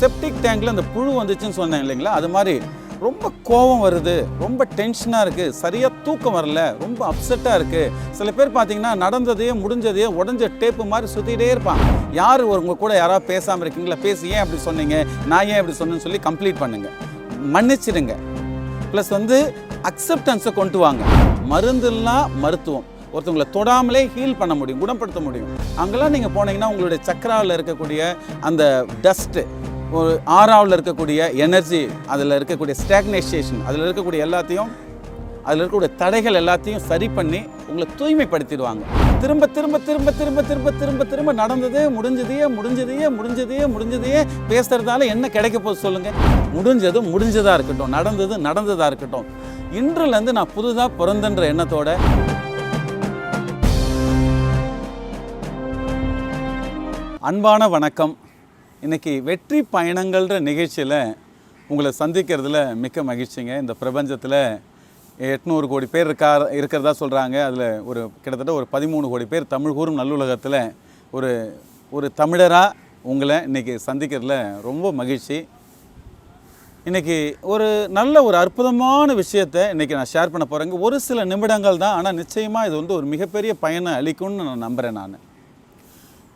Septic டேங்க்ல அந்த புழு வந்துச்சுன்னு சொன்னேன் இல்லைங்களா? அது மாதிரி ரொம்ப கோபம் வருது ரொம்ப டென்ஷனாக இருக்குது சரியாக தூக்கம் வரல ரொம்ப அப்செட்டாக இருக்குது சில பேர் பார்த்தீங்கன்னா நடந்ததையே முடிஞ்சதையே உடஞ்ச டேப்பு மாதிரி சுற்றிக்கிட்டே இருப்பாங்க. யார் ஒரு உங்க கூட யாராவது பேசாமல் இருக்கீங்களா? பேசி ஏன் அப்படி சொன்னீங்க? நான் ஏன் அப்படி சொன்னேன்னு சொல்லி கம்ப்ளீட் பண்ணுங்க. மன்னிச்சிடுங்க. ப்ளஸ் வந்து அக்செப்டன்ஸை கொண்டு வாங்க. மருந்துலாம் மருத்துவம். ஒருத்தவங்களை தொடாமலே ஹீல் பண்ண முடியும் குணப்படுத்த முடியும். அங்கெல்லாம் நீங்கள் போனீங்கன்னா உங்களுடைய சக்கராவில் இருக்கக்கூடிய அந்த டஸ்ட்டு ஒரு ஆறாவில் இருக்கக்கூடிய எனர்ஜி அதில் இருக்கக்கூடிய ஸ்டாக்னைசேஷன் அதில் இருக்கக்கூடிய எல்லாத்தையும் அதில் இருக்கக்கூடிய தடைகள் எல்லாத்தையும் சரி பண்ணி உங்களை தூய்மைப்படுத்திடுவாங்க. திரும்ப திரும்ப திரும்ப திரும்ப திரும்ப திரும்ப திரும்ப நடந்ததே முடிஞ்சதையே முடிஞ்சதையே முடிஞ்சதையே முடிஞ்சதையே பேசுறதால என்ன கிடைக்க போகுது சொல்லுங்க? முடிஞ்சது முடிஞ்சதா இருக்கட்டும் நடந்தது நடந்ததா இருக்கட்டும். இன்றுலேருந்து நான் புதுதாக பிறந்தன்ற எண்ணத்தோட அன்பான வணக்கம். இன்றைக்கி வெற்றி பயணங்கள்ன்ற நிகழ்ச்சியில் உங்களை சந்திக்கிறதுல மிக்க மகிழ்ச்சிங்க. இந்த பிரபஞ்சத்தில் எட்நூறு கோடி பேர் இருக்கா இருக்கிறதா சொல்கிறாங்க அதில் ஒரு கிட்டத்தட்ட ஒரு பதிமூணு கோடி பேர் தமிழ் கூறும் நல்லுலகத்தில் ஒரு ஒரு தமிழராக உங்களை இன்றைக்கி சந்திக்கிறதுல ரொம்ப மகிழ்ச்சி. இன்றைக்கி ஒரு நல்ல ஒரு அற்புதமான விஷயத்தை இன்றைக்கி நான் ஷேர் பண்ண போகிறேங்க ஒரு சில நிமிடங்கள் தான். ஆனால் நிச்சயமாக இது வந்து ஒரு மிகப்பெரிய பயனை அளிக்கும்னு நான் நம்புகிறேன் நான்.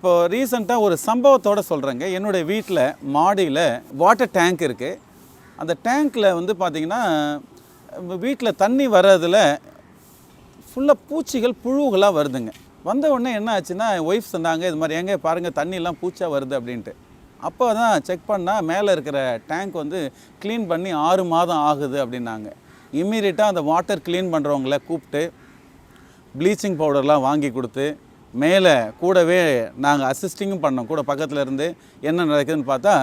இப்போ ரீசெண்டாக ஒரு சம்பவத்தோடு சொல்கிறேங்க என்னுடைய வீட்டில் மாடியில் வாட்டர் டேங்க் இருக்குது அந்த டேங்க்கில் வந்து பார்த்திங்கன்னா வீட்டில் தண்ணி வர்றதில் ஃபுல்லாக பூச்சிகள் புழுகளாக வருதுங்க. வந்த உடனே என்ன ஆச்சுன்னா ஒய்ஃப் சொன்னாங்க இது மாதிரி எங்கே பாருங்கள் தண்ணியெல்லாம் பூச்சா வருது அப்படின்ட்டு. அப்போ தான் செக் பண்ணால் மேலே இருக்கிற டேங்க் வந்து க்ளீன் பண்ணி ஆறு மாதம் ஆகுது அப்படின்னாங்க. இம்மீடியட்டாக அந்த வாட்டர் க்ளீன் பண்ணுறவங்கள கூப்பிட்டு ப்ளீச்சிங் பவுடர்லாம் வாங்கி கொடுத்து மேலே கூடவே நாங்கள் அசிஸ்டிங்கும் பண்ணோம். கூட பக்கத்தில் இருந்து என்ன நடக்குதுன்னு பார்த்தா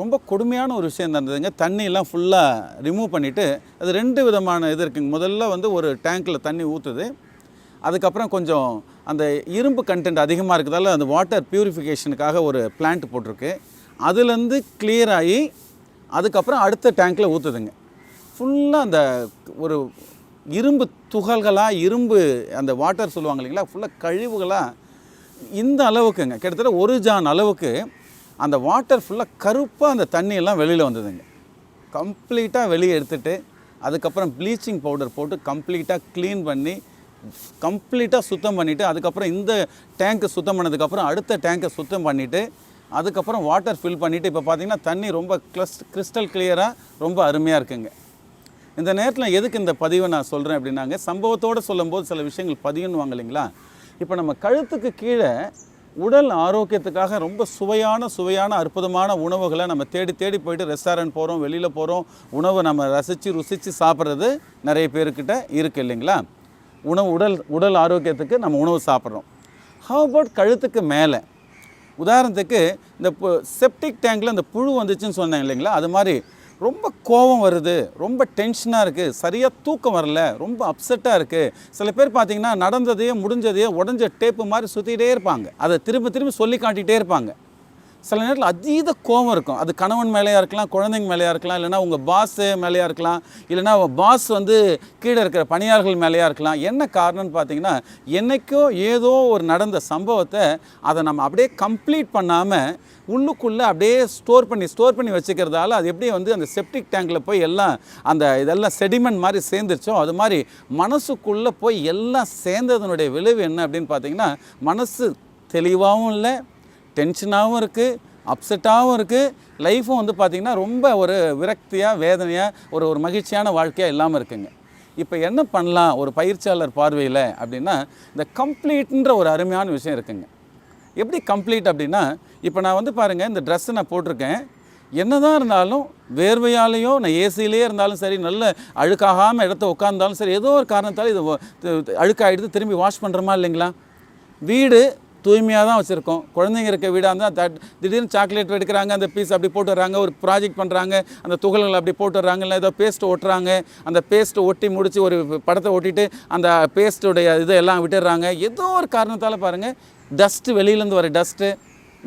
ரொம்ப கொடுமையான ஒரு விஷயம் நடந்ததுங்க. தண்ணியெல்லாம் ஃபுல்லாக ரிமூவ் பண்ணிவிட்டு அது ரெண்டு விதமான இது இருக்குங்க. முதல்ல வந்து ஒரு டேங்க்கில் தண்ணி ஊற்றுது அதுக்கப்புறம் கொஞ்சம் அந்த இரும்பு கண்டென்ட் அதிகமாக இருக்கிறதால அந்த வாட்டர் பியூரிஃபிகேஷனுக்காக ஒரு பிளான்ட் போட்டிருக்கு. அதுலேருந்து கிளியர் ஆகி அதுக்கப்புறம் அடுத்த டேங்க்கில் ஊற்றுதுங்க ஃபுல்லாக அந்த ஒரு இரும்பு துகள்களாக இரும்பு அந்த வாட்டர் சொல்லுவாங்க இல்லைங்களா ஃபுல்லாக கழிவுகளாக இந்த அளவுக்குங்க. கிட்டத்தட்ட ஒரு ஜான் அளவுக்கு அந்த வாட்டர் ஃபுல்லாக கருப்பாக அந்த தண்ணியெல்லாம் வெளியில் வந்ததுங்க. கம்ப்ளீட்டாக வெளியே எடுத்துகிட்டு அதுக்கப்புறம் ப்ளீச்சிங் பவுடர் போட்டு கம்ப்ளீட்டாக க்ளீன் பண்ணி கம்ப்ளீட்டாக சுத்தம் பண்ணிவிட்டு அதுக்கப்புறம் இந்த டேங்க்கை சுத்தம் பண்ணதுக்கப்புறம் அடுத்த டேங்க்கை சுத்தம் பண்ணிவிட்டு அதுக்கப்புறம் வாட்டர் ஃபில் பண்ணிவிட்டு இப்போ பார்த்தீங்கன்னா தண்ணி ரொம்ப க்ளஸ் கிறிஸ்டல் கிளியராக ரொம்ப அருமையாக இருக்குங்க. இந்த நேரத்தில் எதுக்கு இந்த பதிவை நான் சொல்கிறேன் அப்படின்னாங்க. சம்பவத்தோடு சொல்லும்போது சில விஷயங்கள் பதிவுன்னு இல்லைங்களா? இப்போ நம்ம கழுத்துக்கு கீழே உடல் ஆரோக்கியத்துக்காக ரொம்ப சுவையான சுவையான அற்புதமான உணவுகளை நம்ம தேடி தேடி போயிட்டு ரெஸ்டாரண்ட் போகிறோம் வெளியில் போகிறோம் உணவை நம்ம ரசித்து ருசித்து சாப்பிட்றது நிறைய பேர்கிட்ட இருக்குது இல்லைங்களா? உணவு உடல் உடல் ஆரோக்கியத்துக்கு நம்ம உணவு சாப்பிட்றோம். ஹவ் அபவுட் கழுத்துக்கு மேலே? உதாரணத்துக்கு இந்த செப்டிக் டேங்கில் இந்த புழு வந்துச்சுன்னு சொன்னேன் இல்லைங்களா? அது மாதிரி ரொம்ப கோபம் வருது ரொம்ப டென்ஷனாக இருக்குது சரியாக தூக்கம் வரல ரொம்ப அப்செட்டாக இருக்குது சில பேர் பார்த்தீங்கன்னா நடந்ததையே முடிஞ்சதையே உடஞ்ச டேப்பு மாதிரி சுற்றிக்கிட்டே இருப்பாங்க. அதை திரும்ப திரும்ப சொல்லி காட்டிகிட்டே இருப்பாங்க. சில நேரத்தில் அதீத கோபம் இருக்கும். அது கணவன் மேலேயா இருக்கலாம் குழந்தைங்க மேலேயா இருக்கலாம் இல்லைனா உங்கள் பாஸ் மேலேயா இருக்கலாம் இல்லைனா பாஸ் வந்து கீழே இருக்கிற பணியாளர்கள் மேலேயா இருக்கலாம். என்ன காரணம்னு பார்த்தீங்கன்னா என்னைக்கோ ஏதோ ஒரு நடந்த சம்பவத்தை அதை நம்ம அப்படியே கம்ப்ளீட் பண்ணாமல் உள்ளுக்குள்ளே அப்படியே ஸ்டோர் பண்ணி ஸ்டோர் பண்ணி வச்சுக்கிறதால அது எப்படி வந்து அந்த செப்டிக் டேங்கில் போய் எல்லாம் அந்த இதெல்லாம் செடிமெண்ட் மாதிரி சேர்ந்துருச்சோ அது மாதிரி மனசுக்குள்ளே போய் எல்லாம் சேர்ந்ததனுடைய விளைவு என்ன அப்படின்னு பார்த்தீங்கன்னா மனசு தெளிவாகவும் இல்லை டென்ஷனாகவும் இருக்குது அப்செட்டாகவும் இருக்குது லைஃப்பும் வந்து பார்த்திங்கன்னா ரொம்ப ஒரு விரக்தியாக வேதனையாக ஒரு ஒரு மகிழ்ச்சியான வாழ்க்கையாக இல்லாமல் இருக்குங்க. இப்போ என்ன பண்ணலாம் ஒரு பயிற்சியாளர் பார்வையில் அப்படின்னா இந்த கம்ப்ளீட்ன்ற ஒரு அருமையான விஷயம் இருக்குங்க. எப்படி கம்ப்ளீட் அப்படின்னா இப்போ நான் வந்து பாருங்கள் இந்த ட்ரெஸ்ஸை நான் போட்டிருக்கேன். என்னதான் இருந்தாலும் வேர்வையாலேயோ நான் ஏசியிலே இருந்தாலும் சரி நல்ல அழுக்காகாமல் இடத்த உட்காந்தாலும் சரி ஏதோ ஒரு காரணத்தால் இது அழுக்காகிடுது திரும்பி வாஷ் பண்ணுறோமா இல்லைங்களா? வீடு தூய்மையாக தான் வச்சுருக்கோம். குழந்தைங்க இருக்க வீடாக இருந்தால் தட் திடீர்னு சாக்லேட் எடுக்கிறாங்க அந்த பீஸ் அப்படி போட்டு வர்றாங்க ஒரு ப்ராஜெக்ட் பண்ணுறாங்க அந்த துகள்கள் அப்படி போட்டு வர்றாங்க இல்லை ஏதோ பேஸ்ட் ஒட்டுறாங்க அந்த பேஸ்ட்டை ஒட்டி முடித்து ஒரு படத்தை ஒட்டிட்டு அந்த பேஸ்ட்டுடைய இதெல்லாம் விட்டுடுறாங்க. ஏதோ ஒரு காரணத்தால் பாருங்கள் டஸ்ட்டு வெளியிலேருந்து வர டஸ்ட்டு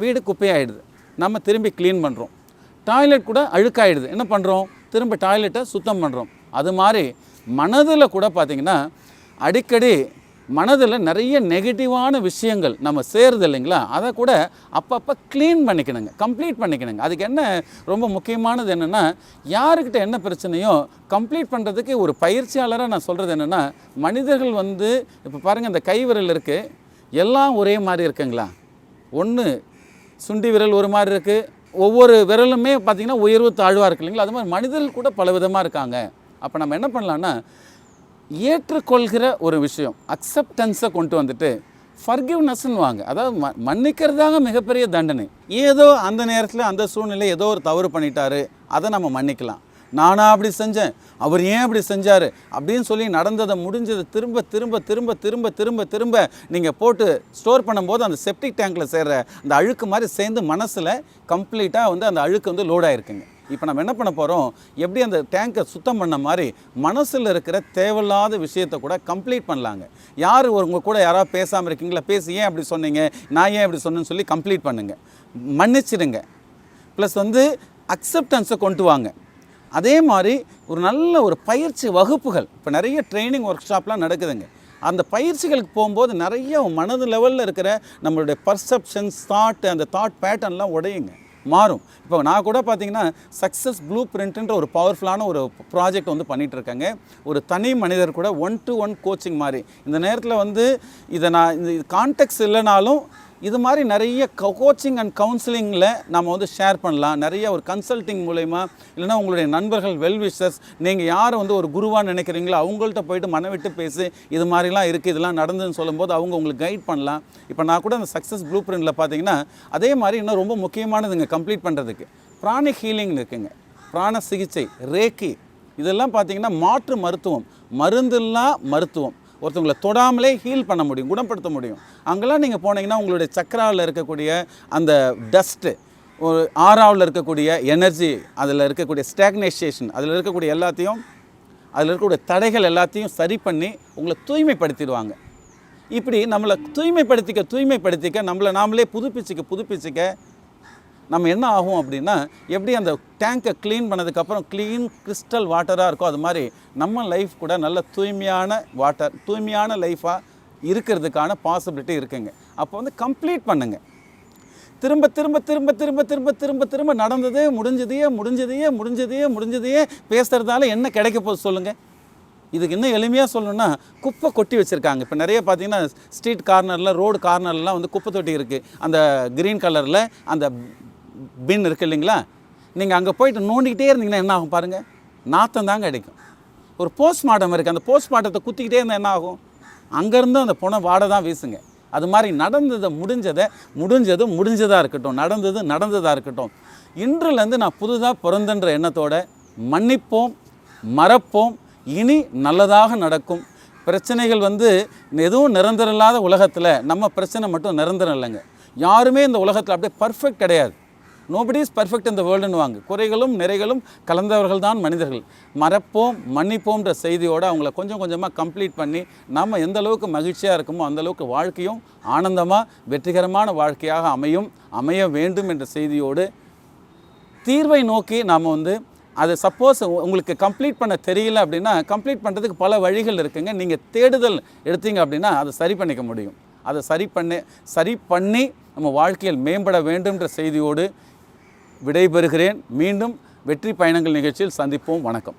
வீடு குப்பையாயிடுது. நம்ம திரும்பி க்ளீன் பண்ணுறோம் டாய்லெட் கூட அழுக்காயிடுது. என்ன பண்ணுறோம் திரும்ப டாய்லெட்டை சுத்தம் பண்ணுறோம் அது மாதிரி மனதில் கூட பார்த்திங்கன்னா அடிக்கடி மனதில் நிறைய நெகட்டிவான விஷயங்கள் நம்ம சேருது இல்லைங்களா? அதை கூட அப்பப்போ க்ளீன் பண்ணிக்கணுங்க கம்ப்ளீட் பண்ணிக்கணுங்க. அதுக்கு என்ன ரொம்ப முக்கியமானது என்னென்னா யாருக்கிட்ட என்ன பிரச்சனையோ கம்ப்ளீட் பண்ணுறதுக்கு ஒரு பயிற்சியாளராக நான் சொல்கிறது என்னென்னா மனிதர்கள் வந்து இப்போ பாருங்கள் இந்த கை விரல் இருக்குது எல்லாம் ஒரே மாதிரி இருக்குங்களா? ஒன்று சுண்டி விரல் ஒரு மாதிரி இருக்குது ஒவ்வொரு விரலுமே பார்த்திங்கன்னா உயர்வு தாழ்வாக இருக்கு இல்லைங்களா? அது மாதிரி மனிதர்கள் கூட பல விதமாக இருக்காங்க. அப்போ நம்ம என்ன பண்ணலான்னா ஏற்றுக்கொள்கிற ஒரு விஷயம் அக்செப்டன்ஸை கொண்டு வந்துட்டு ஃபர்கிவ்னஸ்ன்னு வாங்க. அதாவது ம மன்னிக்கிறதாங்க மிகப்பெரிய தண்டனை. ஏதோ அந்த நேரத்தில் அந்த சூழ்நிலை ஏதோ ஒரு தவறு பண்ணிட்டாரு அதை நம்ம மன்னிக்கலாம். நானா அப்படி செஞ்சேன்? அவர் ஏன் அப்படி செஞ்சார்? அப்படின்னு சொல்லி நடந்ததை முடிஞ்சதை திரும்ப திரும்ப திரும்ப திரும்ப திரும்ப திரும்ப நீங்கள் போட்டு ஸ்டோர் பண்ணும்போது அந்த செப்டிக் டேங்க்கில் சேர்கிற அந்த அழுக்கு மாதிரி சேர்ந்து மனசில் கம்ப்ளீட்டாக வந்து அந்த அழுக்கு வந்து லோட் ஆயிருக்குங்க. இப்போ நம்ம என்ன பண்ண போகிறோம் எப்படி அந்த டேங்கை சுத்தம் பண்ண மாதிரி மனசில் இருக்கிற தேவையில்லாத விஷயத்தை கூட கம்ப்ளீட் பண்ணலாங்க. யார் ஒரு உங்கள் கூட யாராவது பேசாமல் இருக்கீங்களா? பேசி ஏன் அப்படி சொன்னீங்க? நான் ஏன் அப்படி சொன்னேன்னு சொல்லி கம்ப்ளீட் பண்ணுங்கள் மன்னிச்சிடுங்க. ப்ளஸ் வந்து அக்செப்டன்ஸை கொண்டு வாங்க. அதே மாதிரி ஒரு நல்ல ஒரு பயிற்சி வகுப்புகள். இப்போ நிறைய ட்ரைனிங் ஒர்க் ஷாப்லாம் நடக்குதுங்க. அந்த பயிற்சிகளுக்கு போகும்போது நிறைய மனது லெவலில் இருக்கிற நம்மளுடைய பர்செப்ஷன்ஸ் தாட் அந்த தாட் பேட்டர்ன்லாம் உடையுங்க. மாறும். இப்போ நான் கூட பார்த்தீங்கன்னா சக்ஸஸ் ப்ளூ பிரிண்ட்ன்ற ஒரு பவர்ஃபுல்லான ஒரு ப்ராஜெக்ட் வந்து பண்ணிகிட்டு இருக்காங்க ஒரு தனி மனிதர் கூட ஒன் டு ஒன் கோச்சிங் மாதிரி. இந்த நேரத்தில் வந்து இதை நான் இந்த கான்டெக்ட்ஸ் இல்லைனாலும் இது மாதிரி நிறைய கோச்சிங் அண்ட் கவுன்சிலிங்கில் நம்ம வந்து ஷேர் பண்ணலாம். நிறைய ஒரு கன்சல்ட்டிங் மூலயமா இல்லைன்னா உங்களுடைய நண்பர்கள் வெல்விஷர்ஸ் நீங்கள் யாரை வந்து ஒரு குருவாக நினைக்கிறீங்களோ அவங்கள்ட்ட போயிட்டு மனவிட்டு பேசி இது மாதிரிலாம் இருக்குது இதெல்லாம் நடந்துன்னு சொல்லும்போது அவங்க உங்களுக்கு கைட் பண்ணலாம். இப்போ நான் கூட அந்த சக்ஸஸ் ப்ளூ பிரிண்டில் பார்த்தீங்கன்னா அதே மாதிரி இன்னும் ரொம்ப முக்கியமானதுங்க கம்ப்ளீட் பண்ணுறதுக்கு பிராண ஹீலிங் இருக்குங்க. பிராண சிகிச்சை ரேக்கி. இதெல்லாம் பார்த்தீங்கன்னா மாற்று மருத்துவம். மருந்தில்லா மருத்துவம். ஒருத்தவங்களை தொடாமலே ஹீல் பண்ண முடியும் குணப்படுத்த முடியும். அங்கெல்லாம் நீங்கள் போனீங்கன்னா உங்களுடைய சக்கராவில் இருக்கக்கூடிய அந்த டஸ்ட்டு ஒரு ஆறாவில் இருக்கக்கூடிய எனர்ஜி அதில் இருக்கக்கூடிய ஸ்டாக்னைசேஷன் அதில் இருக்கக்கூடிய எல்லாத்தையும் அதில் இருக்கக்கூடிய தடைகள் எல்லாத்தையும் சரி பண்ணி உங்களை தூய்மைப்படுத்திடுவாங்க. இப்படி நம்மளை தூய்மைப்படுத்திக்க தூய்மைப்படுத்திக்க நம்மளை நாமளே புதுப்பிச்சிக்க புதுப்பிச்சிக்க நம்ம என்ன ஆகும் அப்படின்னா எப்படி அந்த டேங்கை க்ளீன் பண்ணதுக்கப்புறம் க்ளீன் கிறிஸ்டல் வாட்டராக இருக்கோ அது மாதிரி நம்ம லைஃப் கூட நல்ல தூய்மையான வாட்டர் தூய்மையான லைஃபாக இருக்கிறதுக்கான பாசிபிலிட்டி இருக்குங்க. அப்போ வந்து கம்ப்ளீட் பண்ணுங்க. திரும்ப திரும்ப திரும்ப திரும்ப திரும்ப திரும்ப திரும்ப நடந்ததே முடிஞ்சதையே முடிஞ்சதையே முடிஞ்சதையே முடிஞ்சதையே பேசுகிறதால என்ன கிடைக்க போகுது சொல்லுங்கள் இதுக்கு இன்னும் எளிமையாக சொல்லணும்னா குப்பை கொட்டி வச்சுருக்காங்க. இப்போ நிறைய பார்த்தீங்கன்னா ஸ்ட்ரீட் கார்னரில் ரோடு கார்னர்லாம் வந்து குப்பை தொட்டி இருக்குது அந்த க்ரீன் கலரில் அந்த பின் இருக்குது இல்லைங்களா? நீங்கள் அங்கே போயிட்டு நோண்டிக்கிட்டே இருந்தீங்கன்னா என்ன ஆகும் பாருங்கள் நாத்தம் தாங்க அடிக்கும். ஒரு போஸ்ட்மார்ட்டம் இருக்குது அந்த போஸ்ட்மார்ட்டத்தை குத்திக்கிட்டே இருந்தால் என்ன ஆகும்? அங்கேருந்து அந்த புனை வாடை தான் வீசுங்க. அது மாதிரி நடந்ததை முடிஞ்சதை முடிஞ்சது முடிஞ்சதாக இருக்கட்டும் நடந்தது நடந்ததாக இருக்கட்டும். இன்றுலேருந்து நான் புதுதாக பிறந்தன்ற எண்ணத்தோட மன்னிப்போம் மறப்போம். இனி நல்லதாக நடக்கும். பிரச்சனைகள் வந்து எதுவும் நிரந்தரம் இல்லாத உலகத்தில் நம்ம பிரச்சனை மட்டும் நிரந்தரம் இல்லைங்க. யாருமே இந்த உலகத்தில் அப்படியே பர்ஃபெக்ட் கிடையாது. நோபடி இஸ் பர்ஃபெக்ட் இந்த வேர்ல்டுன்னு வாங்க. குறைகளும் நிறைகளும் கலந்தவர்கள் தான் மனிதர்கள். மறப்போம் மன்னிப்போம்ன்ற செய்தியோடு அவங்கள கொஞ்சம் கொஞ்சமாக கம்ப்ளீட் பண்ணி நம்ம எந்த அளவுக்கு மகிழ்ச்சியாக இருக்குமோ அந்த அளவுக்கு வாழ்க்கையும் ஆனந்தமாக வெற்றிகரமான வாழ்க்கையாக அமையும் அமைய வேண்டும் என்ற செய்தியோடு தீர்வை நோக்கி நாம் வந்து அது சப்போஸ் உங்களுக்கு கம்ப்ளீட் பண்ண தெரியல அப்படின்னா கம்ப்ளீட் பண்ணுறதுக்கு பல வழிகள் இருக்குங்க. நீங்கள் தேடுதல் எடுத்தீங்க அப்படின்னா அதை சரி பண்ணிக்க முடியும். அதை சரி பண்ணி சரி பண்ணி நம்ம வாழ்க்கையில் மேம்பட வேண்டும்ன்ற செய்தியோடு விடைபெறுகிறேன். மீண்டும் வெற்றி பயணங்கள் நிகழ்ச்சியில் சந்திப்போம். வணக்கம்.